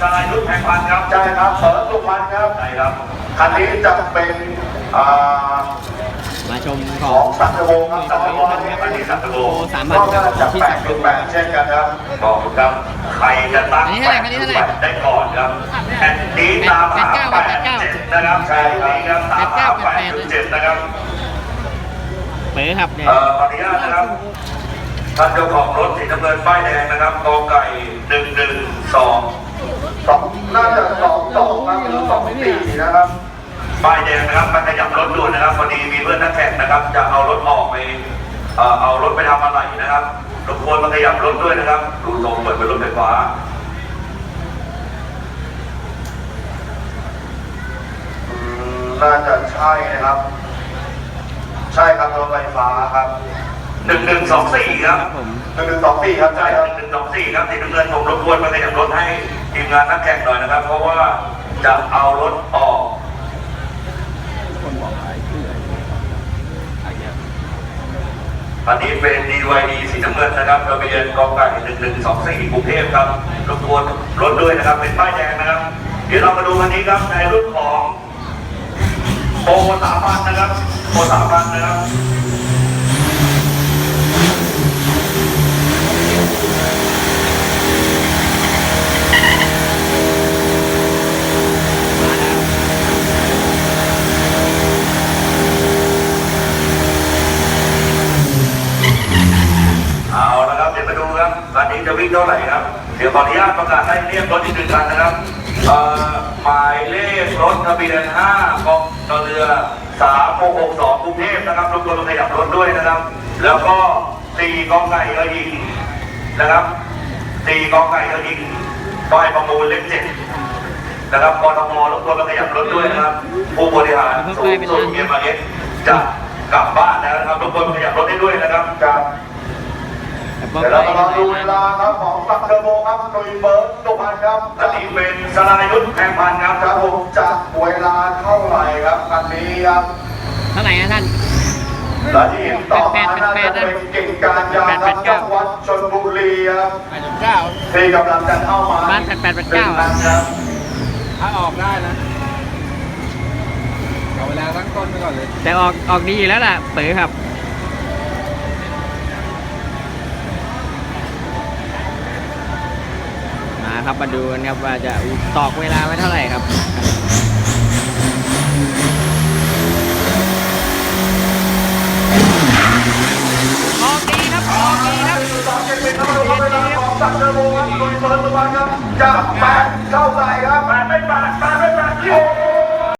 สลายยุทธแห่งพันครับใช่ครับเสริมสุพรรณครับใช่ครับคันนี้จะเป็นอ่ามาชมขขอองงสัตว์โวครับสัตว์โวอันนี่นี้อันนี้สัตว์โลโอสามพันก็ครับน่าจะที่แปสัดกจุดแปดเช่นกันครับบอกครับใครจะตั้งอันนี้เท่าไหร่อันนี้เท่าไหร่ได้ก่อนครับแอนนี้ตามหาแปแปดดเก้าเจ็ดนะครับใช่ครับตามหาแปแปดดเก้าจุดเจ็ดนะครับเป๋ครับเนี่ยเอ่อขออนุญาตนะครับ ท่านเจ้าของรถสีน้ำเงินป้ายแดงนะครับกอไก่หนึ่งหนึ่งสอง สองน่าจะสองสองครับหรือสองสี่นะครับ ป้ายแดงนะครับมาขยับรถด่วนนะครับพอดีมีเพื่อนนักแข่งนะครับ จะเอารถออกไปเอ่อเอารถไปทำอะไรนะครับรบกวนมาขยับรถด้วยนะครับดูทรงเหมือนเป็นรถไฟฟ้าอืมน่าจะใช่นะครับ ใช่ครับรถไฟฟ้าครับหนึ่งหนึ่งสองสี่ครับครับผมหนึ่งหนึ่งสองสี่ครับใช่ใช่คครัรับบหนึ่งสองสี่ครับสีน้ำเงินผมรบกวนมาขยับรถให้ทีมงานนักแข่งหน่อยนะครับ เพราะว่าจะเอารถออก อั นนี้เป็น DYD สีน้ำเงินนะครับทะเบียนกองไก่1124กรุงเทพครับรบกวนรถด้วยนะครับ เป็นป้ายแดงนะครับ เดี๋ยวเรามาดูคันนี้ครับ ในรุ่นของโปรสามพันนะครับโปรสามพันนะครับ เอาละครับเดี๋ยวมาดู คันนี้จะวิ่งเท่าไหร่ครับ เดี๋ยวขออนุญาตประกาศให้เรียกรถอีกหนึ่งคันนะครับเอ่อหมายเลขรถทะเบียน5กองตเรือ3662กรุงเทพนะครับรบกวนขยับรถด้วยนะครับ แล้วก็4กองไก่เอยิงนะครับ4กองไก่เอยิงป้ายประมูลเลขเจ็ดนะครับกทมรบกวนขยับรถด้วยนะครับ ผู้บริหารสูงสุดเมียมาเอสจะกลับบ้านแล้วนะครับรบกวนขยับรถได้ด้วยนะครับครับแต่ก็เดี๋ยวเรามาลองดูเวลาครับของสักเทอร์โบครับโดยเบิร์ดสุพรรณครับอันนี้เป็นสลายุทธแห่งพันครับครับผมจะเวลาเท่าไหร่ครับคันนี้ครับเท่าไหร่นะท่านและที่เห็นต่อมาน่าจะเป็นเก่งการยางครับจังหวัดชลบุรีครับแปดจุดเก้าที่กำลังจะเข้ามาบ้าน8889หนึ่งคันครับถ้าออกได้นะเอาเวลาตั้งต้นไปก่อนเลย แต่ออกออกดีอยู่แล้วล่ะเป๋ครับ ครับ มาดูกันครับว่าจะตอกเวลาไว้เท่าไหร่ครับออกดีครับออกดีครับสองเจ็ดเป็นเท่าไหร่ครับเวลาของสักเทอร์โบครับโดยเบิร์ดสุพรรณครับจะแปดเท่าไหร่